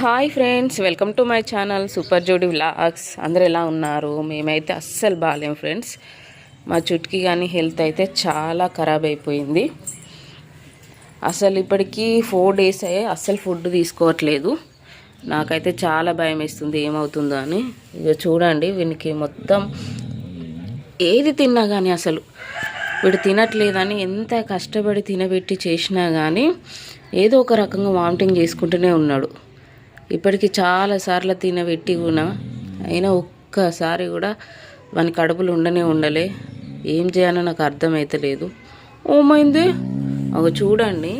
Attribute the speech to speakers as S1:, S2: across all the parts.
S1: Hi friends welcome to my channel super Jodi vlogs. అందరు ఎలా ఉన్నారు? మేమైతే అస్సలు బాగాలేం ఫ్రెండ్స్. మా చుట్టుకి కానీ హెల్త్ అయితే చాలా ఖరాబ్ అయిపోయింది. అసలు ఇప్పటికీ ఫోర్ డేస్ అయ్యే అస్సలు ఫుడ్ తీసుకోవట్లేదు. నాకైతే చాలా భయం వేస్తుంది ఏమవుతుందో అని. ఇక చూడండి వీనికి మొత్తం ఏది తిన్నా కానీ అసలు వీడు తినట్లేదని ఎంత కష్టపడి తినబెట్టి చేసినా కానీ ఏదో ఒక రకంగా వామిటింగ్ చేసుకుంటూనే ఉన్నాడు. ఇప్పటికీ చాలాసార్లు తినబెట్టి కూడా అయినా ఒక్కసారి కూడా వాని కడుపులు ఉండనే ఉండలే. ఏం చేయాలో నాకు అర్థమైతలేదు ఓమైంది ఒక చూడండి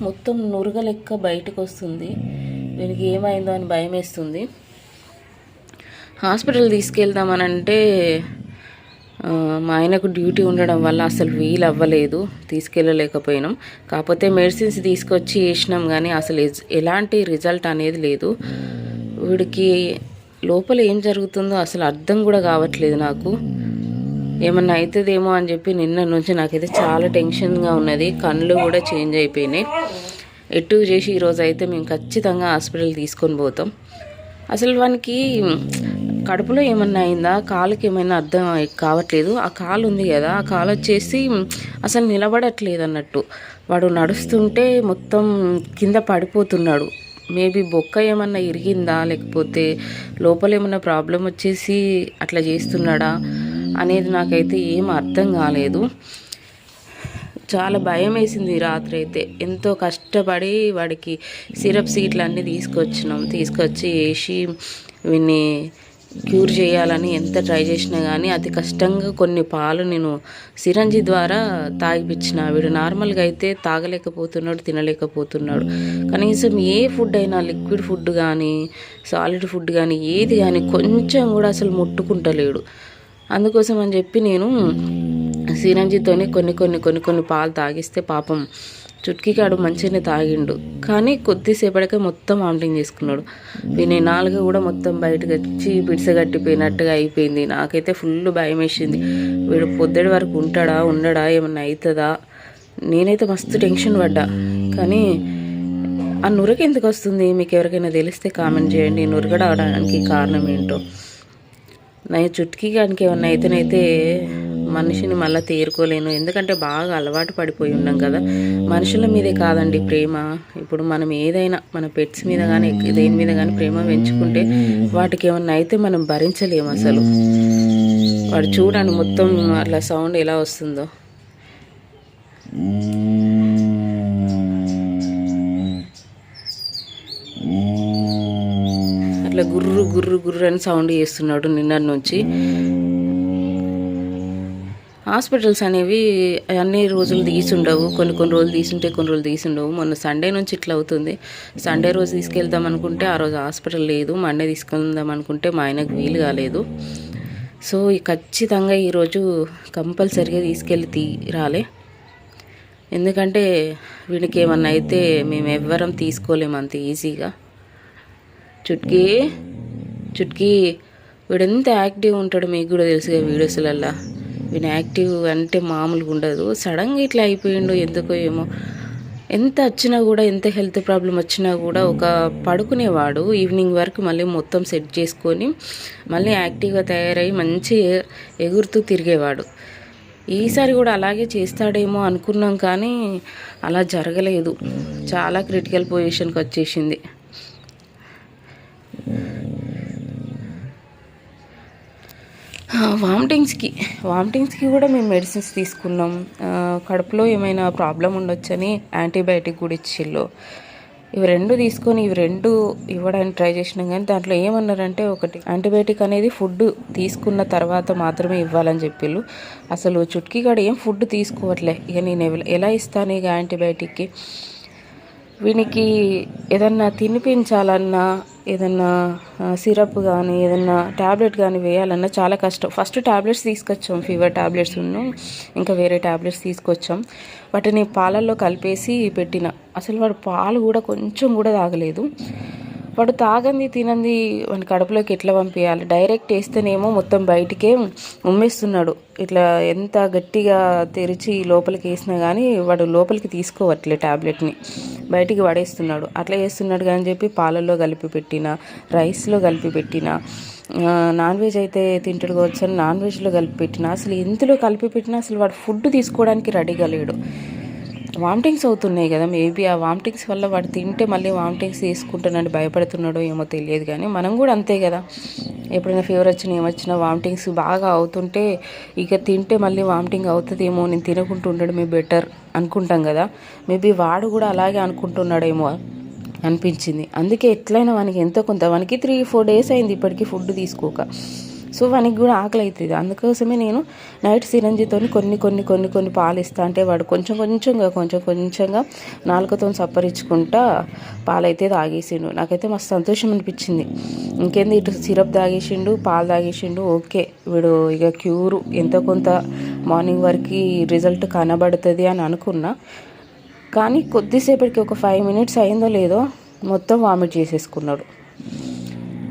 S1: మొత్తం నురగ లెక్క బయటకు వస్తుంది. వీనికి ఏమైందో అని భయం వేస్తుంది. హాస్పిటల్ తీసుకెళ్దామనంటే మా ఆయనకు డ్యూటీ ఉండడం వల్ల అసలు వీలు అవ్వలేదు తీసుకెళ్ళలేకపోయినాం. కాకపోతే మెడిసిన్స్ తీసుకొచ్చి వేసినాం కానీ అసలు ఎలాంటి రిజల్ట్ అనేది లేదు. వీడికి లోపల ఏం జరుగుతుందో అసలు అర్థం కూడా కావట్లేదు నాకు. ఏమన్నా అవుతుందేమో అని చెప్పి నిన్న నుంచి నాకైతే చాలా టెన్షన్గా ఉన్నది కళ్ళు కూడా చేంజ్ అయిపోయినాయి. ఎటు చేసి ఈరోజు అయితే మేము ఖచ్చితంగా హాస్పిటల్ తీసుకొని పోతాం. అసలు వానికి కడుపులో ఏమన్నా అయిందా? కాలుకి ఏమైనా అర్థం కావట్లేదు. ఆ కాలు ఉంది కదా ఆ కాలు వచ్చేసి అసలు నిలబడట్లేదు అన్నట్టు. వాడు నడుస్తుంటే మొత్తం కింద పడిపోతున్నాడు. మేబీ బొక్క ఏమన్నా ఇరిగిందా? లేకపోతే లోపల ఏమన్నా ప్రాబ్లం వచ్చేసి అట్లా చేస్తున్నాడా? అనేది నాకైతే ఏం అర్థం కాలేదు. చాలా భయం వేసింది ఈ రాత్రి అయితే. ఎంతో కష్టపడి వాడికి సిరప్ సీట్లు అన్నీ తీసుకొచ్చినాం. తీసుకొచ్చి వేసి వీన్ని క్యూర్ చేయాలని ఎంత ట్రై చేసినా కానీ అతి కష్టంగా కొన్ని పాలు నేను సిరంజి ద్వారా తాగిపించిన వీడు నార్మల్గా అయితే తాగలేకపోతున్నాడు తినలేకపోతున్నాడు. కనీసం ఏ ఫుడ్ అయినా లిక్విడ్ ఫుడ్ కానీ సాలిడ్ ఫుడ్ కానీ ఏది కానీ కొంచెం కూడా అసలు ముట్టుకుంటలేడు. అందుకోసం అని చెప్పి నేను సిరంజితోనే కొన్ని కొన్ని కొన్ని కొన్ని పాలు తాగిస్తే పాపం చుట్కీకాడు మంచిగానే తాగిండు. కానీ కొద్దిసేపటికే మొత్తం వామిటింగ్ చేసుకున్నాడు. విని నాలుగు కూడా మొత్తం బయటకు వచ్చి పిడిసగట్టిపోయినట్టుగా అయిపోయింది. నాకైతే ఫుల్ భయం వేసింది. వీడు పొద్దుడి వరకు ఉంటాడా ఉండడా ఏమన్నా అవుతుందా నేనైతే మస్తు టెన్షన్ పడ్డా. కానీ ఆ నురగ ఎందుకు వస్తుంది? మీకు ఎవరికైనా తెలిస్తే కామెంట్ చేయండి. నురగడవడానికి కారణం ఏంటో. నా చుట్కీ కానీ ఏమన్నా అయితేనైతే మనిషిని మళ్ళీ తేరుకోలేను. ఎందుకంటే బాగా అలవాటు పడిపోయి ఉన్నాం కదా. మనుషుల మీదే కాదండి ప్రేమ. ఇప్పుడు మనం ఏదైనా మన పెట్స్ మీద కానీ దేని మీద కానీ ప్రేమ పెంచుకుంటే వాటికి ఏమన్నా అయితే మనం భరించలేము అసలు. వాడు చూడండి మొత్తం అట్లా సౌండ్ ఎలా వస్తుందో. అట్లా గుర్రు గుర్రు గుర్రు అని సౌండ్ చేస్తున్నాడు నిన్న నుంచి. హాస్పిటల్స్ అనేవి అన్ని రోజులు తీసుండవు. కొన్ని కొన్ని రోజులు తీసుంటే కొన్ని రోజులు తీసుండవు. మొన్న సండే నుంచి ఇట్లా అవుతుంది. సండే రోజు తీసుకెళ్దాం అనుకుంటే ఆ రోజు హాస్పిటల్ లేదు. మండే తీసుకెళ్దాం అనుకుంటే మా ఆయనకు వీలు కాలేదు. సో ఖచ్చితంగా ఈరోజు కంపల్సరిగా తీసుకెళ్ళి తీరాలే ఎందుకంటే వీడికి ఏమన్నా అయితే మేము ఎవ్వరం తీసుకోలేము అంత ఈజీగా. చుట్కీ చుట్కీ వీడెంత యాక్టివ్ ఉంటాడో మీకు కూడా తెలుసుగా వీడియోస్లల్లో. వీడు యాక్టివ్ అంటే మామూలుగా ఉండదు. సడన్గా ఇట్లా అయిపోయిండు ఎందుకో ఏమో. ఎంత వచ్చినా కూడా ఎంత హెల్త్ ప్రాబ్లం వచ్చినా కూడా ఒక పడుకునేవాడు. ఈవినింగ్ వరకు మళ్ళీ మొత్తం సెట్ చేసుకొని మళ్ళీ యాక్టివ్గా తయారై మంచి ఎగురుతూ తిరిగేవాడు. ఈసారి కూడా అలాగే చేస్తాడేమో అనుకున్నాం కానీ అలా జరగలేదు. చాలా క్రిటికల్ పొజిషన్కి వచ్చేసింది. వామిటింగ్స్కి వామిటింగ్స్కి కూడా మేము మెడిసిన్స్ తీసుకున్నాం. కడుపులో ఏమైనా ప్రాబ్లం ఉండొచ్చని యాంటీబయాటిక్ కూడా ఇచ్చిళ్ళు. ఇవి రెండు తీసుకొని ఇవి రెండు ఇవ్వడానికి ట్రై చేసినాం కానీ దాంట్లో ఏమన్నారంటే ఒకటి యాంటీబయాటిక్ అనేది ఫుడ్ తీసుకున్న తర్వాత మాత్రమే ఇవ్వాలని చెప్పిళ్ళు. అసలు చుట్కీగాడ ఏం ఫుడ్ తీసుకోవట్లే. ఇక నేను ఎలా ఇస్తాను ఇక యాంటీబయాటిక్కి? వీనికి ఏదన్నా తినిపించాలన్నా ఏదన్నా సిరప్ కానీ ఏదన్నా ట్యాబ్లెట్ కానీ వేయాలన్నా చాలా కష్టం. ఫస్ట్ ట్యాబ్లెట్స్ తీసుకొచ్చాం ఫీవర్ ట్యాబ్లెట్స్ ఉన్ను ఇంకా వేరే ట్యాబ్లెట్స్ తీసుకొచ్చాం. వాటిని పాలల్లో కలిపేసి పెట్టిన. అసలు వాడు పాలు కూడా కొంచెం కూడా తాగలేదు. వాడు తాగంది తినంది వాని కడుపులోకి ఎట్లా పంపించాలి డైరెక్ట్ వేస్తేనేమో మొత్తం బయటికే ఉమ్మేస్తున్నాడు. ఇట్లా ఎంత గట్టిగా తెరిచి లోపలికి వేసినా కానీ వాడు లోపలికి తీసుకోవట్లే ట్యాబ్లెట్ని బయటికి పడేస్తున్నాడు. అట్లా చేస్తున్నాడు కానీ చెప్పి పాలల్లో కలిపి పెట్టిన రైస్లో కలిపి పెట్టిన నాన్ వెజ్ అయితే తింటాడు కావచ్చు నాన్ వెజ్లో కలిపి పెట్టిన అసలు ఎందులో కలిపి పెట్టినా అసలు వాడు ఫుడ్ తీసుకోవడానికి రెడీగా లేడు. వామిటింగ్స్ అవుతున్నాయి కదా మేబీ ఆ వామిటింగ్స్ వల్ల వాడు తింటే మళ్ళీ వామిటింగ్స్ తీసుకుంటున్నాడు భయపడుతున్నాడో ఏమో తెలియదు కానీ మనం కూడా అంతే కదా. ఎప్పుడైనా ఫీవర్ వచ్చినా ఏమొచ్చినా వామిటింగ్స్ బాగా అవుతుంటే ఇక తింటే మళ్ళీ వామిటింగ్ అవుతుందేమో నేను తినకుండా ఉండడమే బెటర్ అనుకుంటాం కదా. మేబీ వాడు కూడా అలాగే అనుకుంటున్నాడేమో అనిపించింది. అందుకే ఎట్లయినా వానికి ఎంతో కొంత వానికి త్రీ ఫోర్ డేస్ అయింది ఇప్పటికీ ఫుడ్ తీసుకోక. సో వానికి కూడా ఆకలి అవుతుంది అందుకోసమే నేను నైట్ సిరంజితో కొన్ని కొన్ని కొన్ని కొన్ని పాలు ఇస్తా అంటే వాడు కొంచెం కొంచెంగా కొంచెం కొంచెంగా నాలుకతో సప్పరించుకుంటా పాలైతే తాగేసిండు. నాకైతే మస్తు సంతోషం అనిపించింది ఇంకేంది ఇటు సిరప్ తాగేసిండు పాలు తాగేసిండు ఓకే. వీడు ఇక క్యూరు. ఎంతో కొంత మార్నింగ్ వరకు రిజల్ట్ కనబడుతుంది అని అనుకున్నా. కానీ కొద్దిసేపటికి ఒక ఫైవ్ మినిట్స్ అయిందో లేదో మొత్తం వామిట్ చేసేసుకున్నాడు.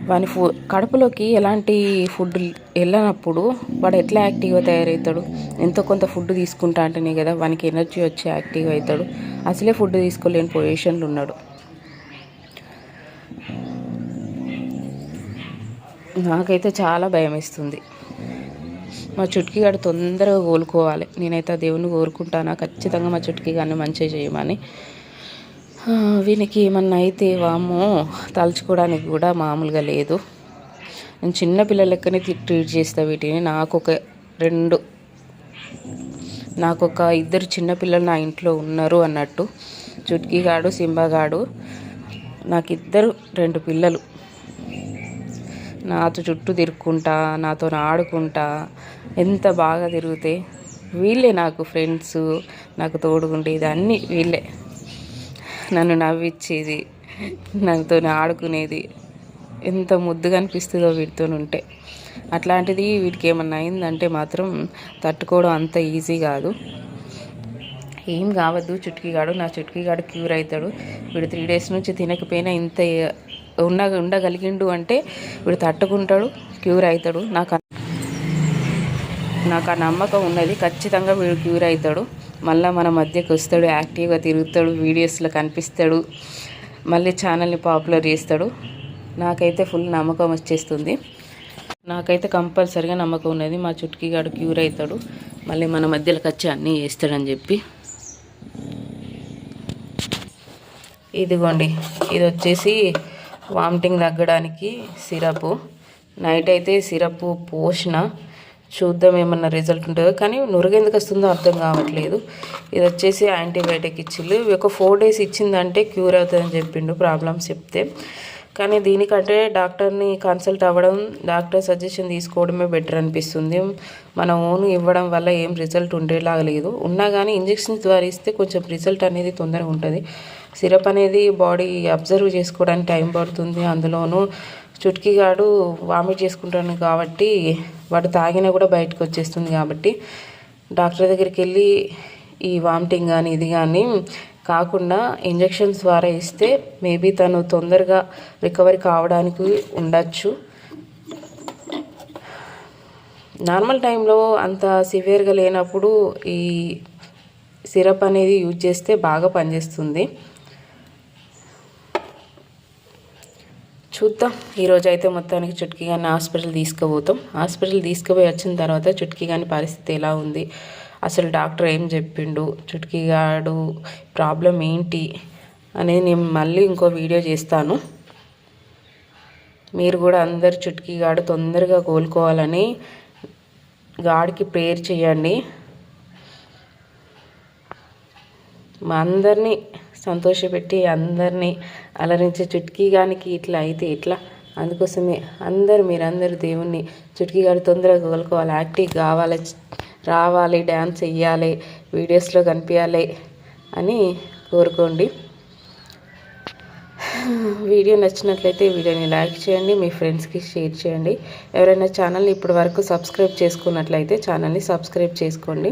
S1: వాని ఫు కడుపులోకి ఎలాంటి ఫుడ్ వెళ్ళనప్పుడు వాడు ఎట్లా యాక్టివ్గా తయారవుతాడు? ఎంతో కొంత ఫుడ్ తీసుకుంటా అంటేనే కదా వానికి ఎనర్జీ వచ్చి యాక్టివ్ అవుతాడు. అసలే ఫుడ్ తీసుకోలేని పొజిషన్లో ఉన్నాడు. నాకైతే చాలా భయం వేస్తుంది మా చుట్కీ గారు తొందరగా కోలుకోవాలి. నేనైతే దేవుని కోరుకుంటానా? ఖచ్చితంగా మా చుట్కీ గారిని మంచిగా చేయమని. వీనికి ఏమన్నా అయితే వామో తలుచుకోవడానికి కూడా మామూలుగా లేదు. నేను చిన్న పిల్లల లెక్కనే ట్రీట్ చేస్తా వీటిని. నాకు ఒక రెండు నాకు ఒక ఇద్దరు చిన్నపిల్లలు నా ఇంట్లో ఉన్నారు అన్నట్టు. చుట్కీగాడు సింబగాడు నాకు ఇద్దరు రెండు పిల్లలు. నాతో చుట్టూ తిరుక్కుంటా నాతో ఆడుకుంటా ఎంత బాగా తిరిగితే వీళ్ళే నాకు ఫ్రెండ్స్ నాకు తోడుగుండేది అన్నీ వీళ్ళే. నన్ను నవ్విచ్చేది నాతో ఆడుకునేది. ఎంత ముద్దుగా అనిపిస్తుందో వీటితో ఉంటే. అట్లాంటిది వీటికి ఏమన్నా అయిందంటే మాత్రం తట్టుకోవడం అంత ఈజీ కాదు. ఏం కావద్దు చుట్కీగాడు నా చుట్కీగాడు క్యూర్ అవుతాడు. వీడు త్రీ డేస్ నుంచి తినకపోయినా ఇంత ఉండ ఉండగలిగిండు అంటే వీడు తట్టుకుంటాడు క్యూర్ అవుతాడు. నాకు నాకు ఆ నమ్మకం ఉన్నది ఖచ్చితంగా వీడు క్యూర్ అవుతాడు. మళ్ళీ మన మధ్యకి వస్తాడు యాక్టివ్గా తిరుగుతాడు వీడియోస్లో కనిపిస్తాడు మళ్ళీ ఛానల్ని పాపులర్ చేస్తాడు. నాకైతే ఫుల్ నమ్మకం వచ్చేస్తుంది. నాకైతే కంపల్సరిగా నమ్మకం ఉన్నది మా చుట్కీగాడు క్యూర్ అవుతాడు. మళ్ళీ మన మధ్యలోకి వచ్చి అన్నీ చేస్తాడని చెప్పి. ఇదిగోండి ఇది వచ్చేసి వామిటింగ్ తగ్గడానికి సిరప్. నైట్ అయితే సిరప్ పోసిన చూద్దాం ఏమన్నా రిజల్ట్ ఉంటుందో. కానీ నురుగు ఎందుకు వస్తుందో అర్థం కావట్లేదు. ఇది వచ్చేసి యాంటీబయాటిక్ ఇచ్చిళ్ళు. ఒక ఫోర్ డేస్ ఇచ్చిందంటే క్యూర్ అవుతుందని చెప్పిండు ప్రాబ్లమ్స్ చెప్తే. కానీ దీనికంటే డాక్టర్ని కన్సల్ట్ అవ్వడం డాక్టర్ సజెషన్ తీసుకోవడమే బెటర్ అనిపిస్తుంది. మన ఓన్ ఇవ్వడం వల్ల ఏం రిజల్ట్ ఉండేలాగా లేదు. ఉన్నా కానీ ఇంజెక్షన్స్ ద్వారా ఇస్తే కొంచెం రిజల్ట్ అనేది తొందరగా ఉంటుంది. సిరప్ అనేది బాడీ అబ్జర్వ్ చేసుకోవడానికి టైం పడుతుంది. అందులోనూ చుట్కీగాడు వామిట్ చేసుకుంటాను కాబట్టి వాడు తాగినా కూడా బయటకు వచ్చేస్తుంది కాబట్టి డాక్టర్ దగ్గరికి వెళ్ళి ఈ వామిటింగ్ కానీ ఇది కానీ కాకుండా ఇంజెక్షన్స్ ద్వారా ఇస్తే మేబీ తను తొందరగా రికవరీ కావడానికి ఉండొచ్చు. నార్మల్ టైంలో అంత సివియర్గా లేనప్పుడు ఈ సిరప్ అనేది యూజ్ చేస్తే బాగా పనిచేస్తుంది. చూద్దాం. ఈరోజు అయితే మొత్తానికి చుట్కీ కానీ హాస్పిటల్ తీసుకుపోతాం. హాస్పిటల్ తీసుకుపోయి వచ్చిన తర్వాత చుట్కీ కానీ పరిస్థితి ఎలా ఉంది? అసలు డాక్టర్ ఏం చెప్పిండు? చుట్కీ గాడు ప్రాబ్లం ఏంటి? అనేది నేను మళ్ళీ ఇంకో వీడియో చేస్తాను. మీరు కూడా అందరు చుట్కీ గాడు తొందరగా కోలుకోవాలని గాడికి ప్రేయర్ చేయండి. మా అందరినీ సంతోషపెట్టి అందరినీ అలరించే చుట్కీగానికి ఇట్లా అయితే ఇట్లా అందుకోసమే అందరు మీరందరూ దేవుణ్ణి చుట్కీగాడు తొందరగా కోలుకోవాలి. యాక్టివ్ కావాలి. రావాలి. డ్యాన్స్ వెయ్యాలి వీడియోస్లో కనిపించాలి అని కోరుకోండి. వీడియో నచ్చినట్లయితే వీడియోని లైక్ చేయండి. మీ ఫ్రెండ్స్కి షేర్ చేయండి. ఎవరైనా ఛానల్ని ఇప్పటి వరకు సబ్స్క్రైబ్ చేసుకున్నట్లయితే ఛానల్ని సబ్స్క్రైబ్ చేసుకోండి.